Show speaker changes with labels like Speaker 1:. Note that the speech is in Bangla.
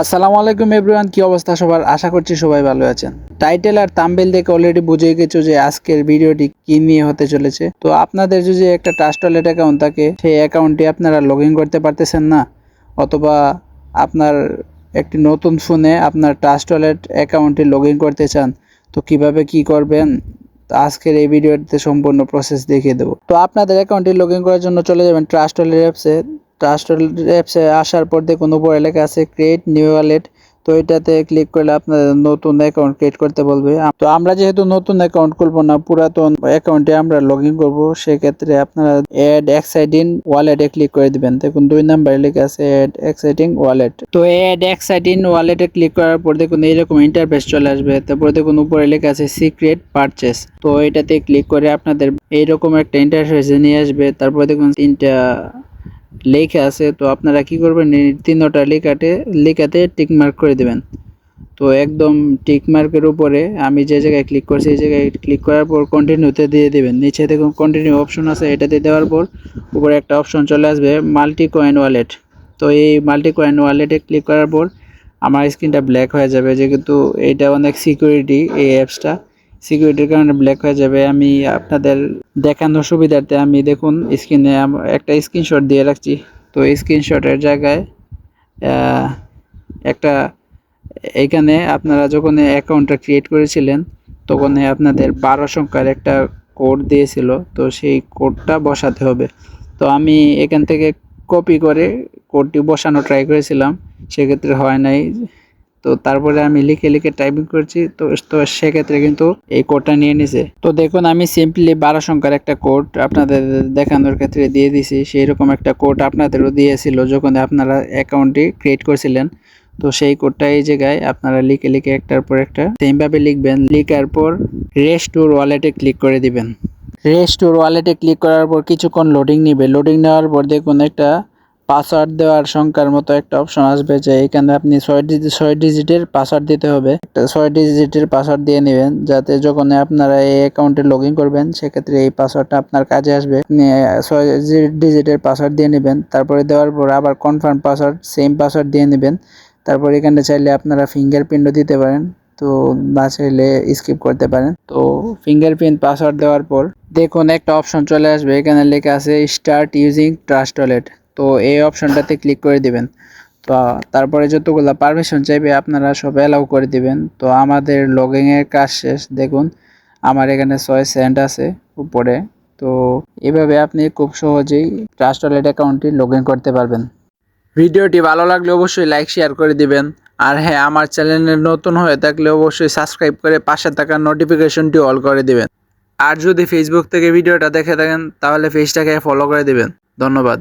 Speaker 1: আসসালামু আলাইকুম এভরিওয়ান কি অবস্থা সবার? আশা করছি সবাই ভালো আছেন। টাইটেল আর তাম্বেল দেখে অলরেডি বুঝে গেছো যে আজকের ভিডিওটি কি নিয়ে হতে চলেছে। তো আপনাদের যদি একটা ট্রাস্ট ওয়ালেট অ্যাকাউন্ট থাকে, সেই অ্যাকাউন্টটি আপনারা লগ করতে পারতেছেন না, অথবা আপনার একটি নতুন ফোনে আপনার ট্রাস্ট ওয়ালেট অ্যাকাউন্টটি লগ করতে চান, তো কীভাবে কি করবেন? আজকের এই ভিডিওতে সম্পূর্ণ প্রসেস দেখিয়ে দেবো। তো আপনাদের অ্যাকাউন্টটি লগ করার জন্য চলে যাবেন ট্রাস্ট ওয়ালেট অ্যাপসে ট্রাস্ট অ্যাপসে আসার পর দেখুন, উপরে লেখা আছে ক্রিয়েট নিউ ওয়ালেট তো এটাতে ক্লিক করলে আপনাদের নতুন অ্যাকাউন্ট ক্রিয়েট করতে বলবে। তো আমরা যেহেতু নতুন অ্যাকাউন্ট খুলবো না, পুরাতন অ্যাকাউন্টে আমরা লগ ইন করব, সেক্ষেত্রে আপনারা অ্যাড এক্সাইটিং ওয়ালেটে ক্লিক করে দিবেন। দেখুন, দুই নাম্বারে লেখা আছে অ্যাড এক্সাইটিং ওয়ালেট তো অ্যাড এক্সাইটিং ওয়ালেটে ক্লিক করার পর দেখুন, এইরকম ইন্টারফেস চলে আসবে। তারপর দেখুন, উপরে লেখা আছে সিক্রেট পারচেস তো এটাতে ক্লিক করে আপনাদের এইরকম একটা ইন্টারফেসে নিয়ে আসবে। তারপর দেখুন, তিনটা লেখা আছে, তো আপনারা কি করবেন তিনটা লেখাতে লেখাতে টিক মার্ক করে দেবেন। তো একদম টিক মার্কের উপরে আমি যে জায়গায় ক্লিক করছি, এই জায়গায় ক্লিক করার পর কন্টিনিউতে দিয়ে দেবেন। নিচে দেখুন কন্টিনিউ অপশন আছে, এটাতে দেওয়ার পর উপরে একটা অপশন চলে আসবে মাল্টি কয়েন ওয়ালেট তো এই মাল্টি কয়েন ওয়ালেটে ক্লিক করার পর আমার স্ক্রিনটা ব্ল্যাক হয়ে যাবে, যেহেতু এটা অনেক সিকিউরিটি এই অ্যাপসটা সিকিউরিটির কারণে ব্ল্যাক হয়ে যাবে। আমি আপনাদের দেখানোর সুবিধার্থে আমি দেখুন স্ক্রিনে একটা স্ক্রিনশট দিয়ে রাখছি। তো স্ক্রিনশটের জায়গায় একটা, এখানে আপনারা যখন অ্যাকাউন্টটা ক্রিয়েট করেছিলেন, তখন আপনাদের বারো সংখ্যার একটা কোড দিয়েছিল। তো সেই কোডটা বসাতে হবে। তো আমি এখান থেকে কপি করে কোডটি বসানো ট্রাই করেছিলাম। সেক্ষেত্রে হয় নাই। তো তারপরে আমি লিখে লিখে টাইপিং করছি। তো তো সেক্ষেত্রে কিন্তু এই কোডটা নিয়ে নিছে। তো দেখুন, আমি সিম্পলি বারো সংখ্যার একটা কোড আপনাদের দেখানোর ক্ষেত্রে দিয়ে দিছি। সেই রকম একটা কোড আপনাদেরও দিয়েছিল যখন আপনারা অ্যাকাউন্টটি ক্রিয়েট করেছিলেন। তো সেই কোডটা এই জায়গায় আপনারা লিখে লিখে একটার পর একটা সেমভাবে লিখবেন। লিখার পর রেস্টোর ওয়ালেটে ক্লিক করে দিবেন। রেস্টোর ওয়ালেটে ক্লিক করার পর কিছুক্ষণ লোডিং নিবে। লোডিং নেওয়ার পর দেখুন একটা পাসওয়ার্ড দেওয়ার সংখ্যার মতো একটা অপশন আসবে যে এখানে আপনি ছয় ডিজিট ছয় ডিজিটের পাসওয়ার্ড দিতে হবে। একটা ছয় ডিজিটের পাসওয়ার্ড দিয়ে নেবেন যাতে যখন আপনারা এই অ্যাকাউন্টে লগ ইন করবেন, সেক্ষেত্রে এই পাসওয়ার্ডটা আপনার কাজে আসবে। ছয় ডিজিটের পাসওয়ার্ড দিয়ে নেবেন। তারপরে দেওয়ার পর আবার কনফার্ম পাসওয়ার্ড সেম পাসওয়ার্ড দিয়ে নেবেন। তারপর এখানে চাইলে আপনারা ফিঙ্গারপ্রিন্টও দিতে পারেন। তো না চাইলে স্কিপ করতে পারেন। তো ফিঙ্গারপ্রিন্ট পাসওয়ার্ড দেওয়ার পর দেখুন একটা অপশন চলে আসবে। এখানে লেখা আছে স্টার্ট ইউজিং ট্রাস্ট ওয়ালেট তো এই অপশনটাতে ক্লিক করে দিবেন। তো তারপরে যতগুলো পারমিশন চাইবে, আপনারা সব অ্যালাউ করে দিবেন। তো আমাদের লগিংয়ের কাজ শেষ। দেখুন, আমার এখানে ছয় সেন্ট আছে উপরে। তো এভাবে আপনি খুব সহজেই ট্রাস্ট ওয়ালেট অ্যাকাউন্টটি লগ করতে পারবেন। ভিডিওটি ভালো লাগলে অবশ্যই লাইক শেয়ার করে দিবেন। আর হ্যাঁ আমার চ্যানেলে নতুন হয়ে থাকলে অবশ্যই সাবস্ক্রাইব করে পাশে থাকা নোটিফিকেশনটি অল করে দিবেন। আর যদি ফেসবুক থেকে ভিডিওটা দেখে থাকেন, তাহলে পেজটাকে ফলো করে দিবেন। ধন্যবাদ।